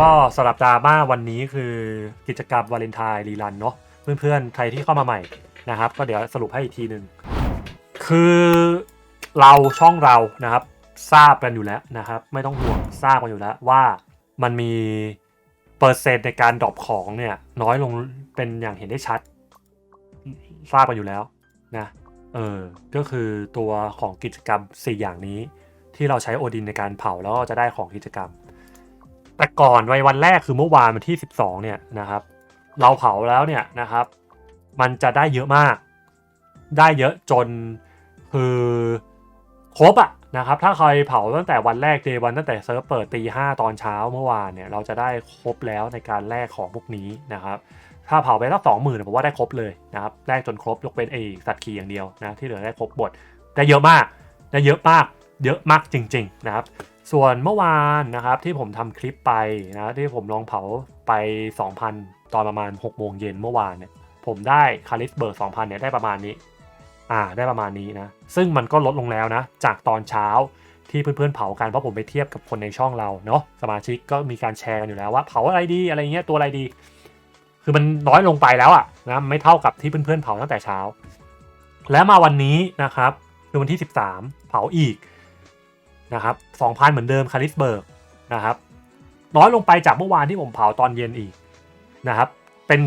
ก็สำหรับดราม่าวันนี้คือกิจกรรมวาเลนไทน์รีรันเนาะเพื่อนๆ ใครที่เข้ามาใหม่นะครับ ก็เดี๋ยวสรุปให้อีกทีหนึ่งคือเราช่องเรานะครับ ทราบกันอยู่แล้วนะครับ ไม่ต้องห่วงทราบกันอยู่แล้วว่ามันมีเปอร์เซ็นต์ในการดรอปของเนี่ยน้อยลงเป็นอย่างเห็นได้ชัด ทราบกันอยู่แล้วนะเออก็คือตัวของกิจกรรม 4 อย่างนี้ที่เราใช้โอดินในการเผาแล้วก็จะได้ของกิจกรรม แต่ก่อนวัยวันแรกคือเมื่อวานวันที่ 12 เนี่ยนะครับ เราเผาแล้วเนี่ยนะครับ มันจะได้เยอะมาก ได้เยอะจนคือครบอะนะครับ ถ้าใครเผาตั้งแต่วันแรกเดวันตั้งแต่เซิร์ฟเปิดตีห้าตอนเช้าเมื่อวานเนี่ยเราจะได้ครบแล้วในการแลกของพวกนี้นะครับ ถ้าเผาไปสักสองหมื่นผมว่าได้ครบเลยนะครับแลกจนครบยกเป็นไอสัตว์ขี่อย่างเดียวนะที่เหลือได้ครบหมดได้เยอะมากได้เยอะมากเยอะมากจริง ๆ นะครับ ส่วนเมื่อวานนะครับที่ผมทำคลิปไปนะที่ผมลองเผาไป 2,000 ตอนประมาณ6โมงเย็นเมื่อวานเนี่ยผมได้คาริสเบิร์ก2,000เนี่ยได้ประมาณนี้อ่าได้ประมาณนี้นะซึ่งมันก็ลดลงแล้วนะจากตอนเช้าที่เพื่อนๆเผากันเพราะผมไปเทียบกับคนในช่องเราเนาะสมาชิกก็มีการแชร์กันอยู่แล้วว่าเผาอะไรดีอะไรเงี้ยตัวอะไรดี คือมันน้อยลงไปแล้วอะนะไม่เท่ากับที่เพื่อนๆเผาตั้งแต่เช้า แล้วมาวันนี้นะครับคือวันที่ 13 เผาอีก นะครับ2,000 เหมือนเดิมคาริสเบิร์กนะครับน้อยลงไปจากเมื่อวานที่ผมเผาตอนเย็นอีกนะครับ เป็น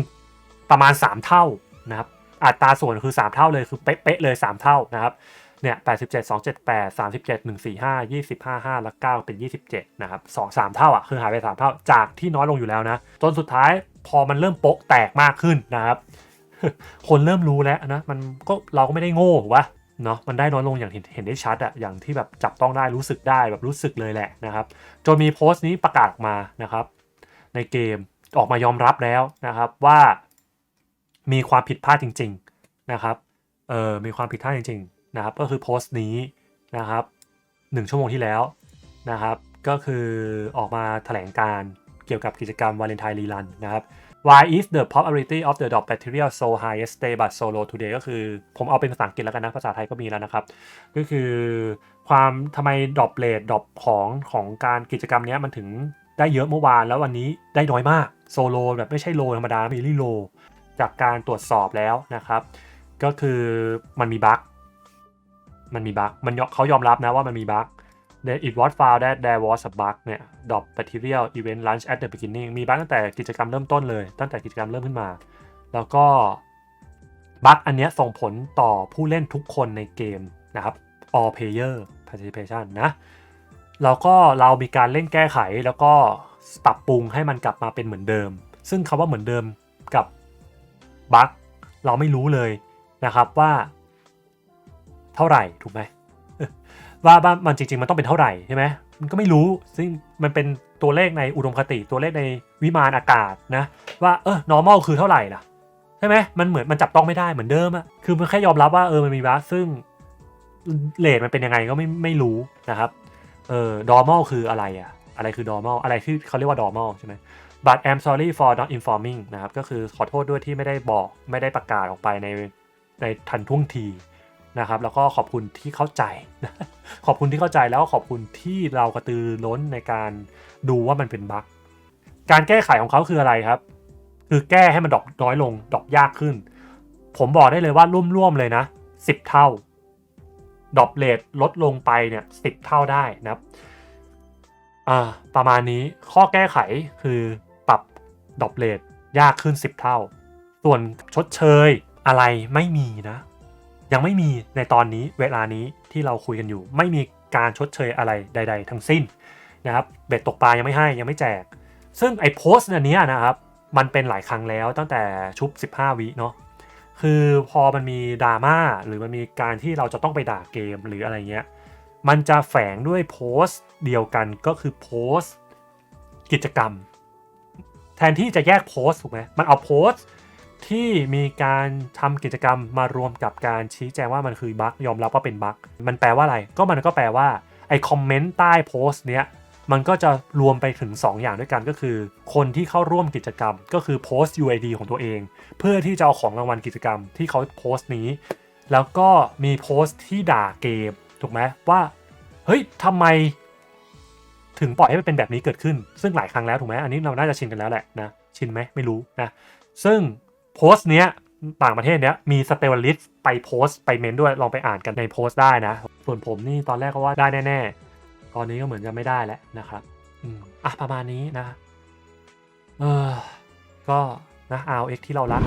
ประมาณ 3 เท่านะครับ อัตราส่วนคือ 3 เท่าเลยคือเป๊ะๆเลย 3 เท่านะครับเนี่ย87 278 37 145 25 5 แล้ว9เป็น 27 นะครับ 2 3 เท่าอะ คือหายไป 3 เท่า จากที่น้อยลงอยู่แล้วนะ จนสุดท้ายพอมันเริ่มโป๊กแตกมากขึ้นนะครับ คนเริ่มรู้แล้วนะ มันก็เราก็ไม่ได้โง่ถูกปะ เนาะมันได้น้อยลงอย่างเห็นเห็นได้ชัดอะอย่างที่แบบจับต้องได้รู้สึกได้แบบรู้สึกเลยแหละนะครับจนมีโพสต์นี้ประกาศออกมานะครับ ในเกมออกมายอมรับแล้วนะครับว่ามีความผิดพลาดจริง ๆนะครับเออมีความผิดพลาดจริงๆนะครับ ก็คือโพสต์นี้นะครับหนึ่งชั่วโมงที่แล้วนะครับ ก็คือออกมาแถลงการเกี่ยวกับกิจกรรมวาเลนไทน์รีรันนะครับ Why is the popularity of the dog material so high yesterday but so low today ก็คือ ผมเอาเป็นภาษาอังกฤษแล้วกันนะ ภาษาไทยก็มีแล้วนะครับ ก็คือความทำไมดรอปเลทดรอปของของการกิจกรรมเนี้ยมันถึงได้เยอะเมื่อวานแล้ววันนี้ได้น้อยมากโซโลแบบไม่ใช่โลธรรมดามีลี่โลจากการตรวจสอบแล้วนะครับ ก็คือมันมีบั๊กมันมีบั๊กมันเขายอมรับนะว่ามันมีบั๊ก It was found that there was a bug เนี่ย drop material event launch at the beginning มีบั๊กตั้งแต่กิจกรรมเริ่มต้นเลย ตั้งแต่กิจกรรมเริ่มขึ้นมา แล้วก็บั๊กอันนี้ส่งผลต่อผู้เล่นทุกคนในเกมนะครับ all player participation นะ แล้วก็เรามีการเล่นแก้ไขแล้วก็ปรับปรุงให้มันกลับมาเป็นเหมือนเดิม ซึ่งคาว่าเหมือนเดิมกับบั๊กเราไม่รู้เลยนะครับว่า เท่าไหร่ถูกไหม ว่าว่ามันจริง ๆ มันต้องเป็นเท่าไหร่ใช่ไหมมันก็ไม่รู้ซึ่งมันเป็นตัวเลขในอุดมคติตัวเลขในวิมานอากาศนะ ว่าเออ normal คือเท่าไหร่ล่ะใช่ไหมมันเหมือนมันจับต้องไม่ได้เหมือนเดิมอะคือมันแค่ยอมรับว่าเออมันมีบั๊กซึ่งเลทมันเป็นยังไงก็ไม่ไม่รู้นะครับเออ normal คืออะไรอะอะไรคือ normal อะไรที่เขาเรียกว่า normal ใช่ไหม but I'm sorry for not informing นะครับ ก็คือขอโทษด้วยที่ไม่ได้บอกไม่ได้ประกาศออกไปในในทันท่วงที นะครับแล้วก็ขอบคุณที่เข้าใจ ขอบคุณที่เข้าใจแล้วก็ขอบคุณที่เรากระตือร้นในการดูว่ามันเป็นบั๊กการแก้ไขของเขาคืออะไรครับ คือแก้ให้มันดรอปน้อยลงดรอปยากขึ้น ผมบอกได้เลยว่าร่วมๆเลยนะ 10 เท่าดรอปเลทลดลงไปเนี่ยสิเท่าได้นะครับอ่าประมาณนี้ข้อแก้ไขคือปรับดรอปเลทยากขึ้น 10 เท่า ส่วนชดเชยอะไรไม่มีนะ ยังไม่มีในตอนนี้เวลานี้ที่เราคุยกันอยู่ ไม่มีการชดเชยอะไรใด ๆ ทั้งสิ้นนะครับเบ็ดตกปลายังไม่ให้ยังไม่แจก ซึ่งไอ้โพสต์อันเนี้ยนะครับมันเป็นหลายครั้งแล้วตั้งแต่ชุบ 15 วิเนาะคือพอมันมีดราม่าหรือมันมีการที่เราจะต้องไปด่าเกมหรืออะไรเงี้ยมันจะแฝงด้วยโพสต์เดียวกันก็คือโพสต์กิจกรรม แทนที่จะแยกโพสต์ถูกไหมมันเอาโพสต์ ที่มีการทำกิจกรรมมารวมกับการชี้แจงว่ามันคือบั๊กยอมรับว่าเป็นบั๊กมันแปลว่าอะไร ก็มันก็แปลว่าไอคอมเมนต์ใต้โพสต์เนี้ยมันก็จะรวมไปถึง 2 อย่างด้วยกันก็คือ คนที่เข้าร่วมกิจกรรม ก็คือโพสต์ UID ของตัวเอง เพื่อที่จะเอาของรางวัลกิจกรรมที่เขาโพสต์นี้ แล้วก็มีโพสต์ที่ด่าเกมถูกไหมว่าเฮ้ยทำไม ถึงปล่อยให้มันเป็นแบบนี้เกิดขึ้น ซึ่งหลายครั้งแล้วถูกไหมอันนี้เราน่าจะชินกันแล้วแหละนะชินไหมไม่รู้นะซึ่ง โพสต์เนี้ยต่างประเทศเนี้ยมีสเตลลิสไปโพสต์ไปเมนด้วยลองไปอ่านกันในโพสต์ได้นะ ส่วนผมนี่ตอนแรกก็ว่าได้แน่ๆ ตอนนี้ก็เหมือนจะไม่ได้แล้วนะครับอืมอะประมาณนี้นะ เออก็นะ RX ที่เรารัก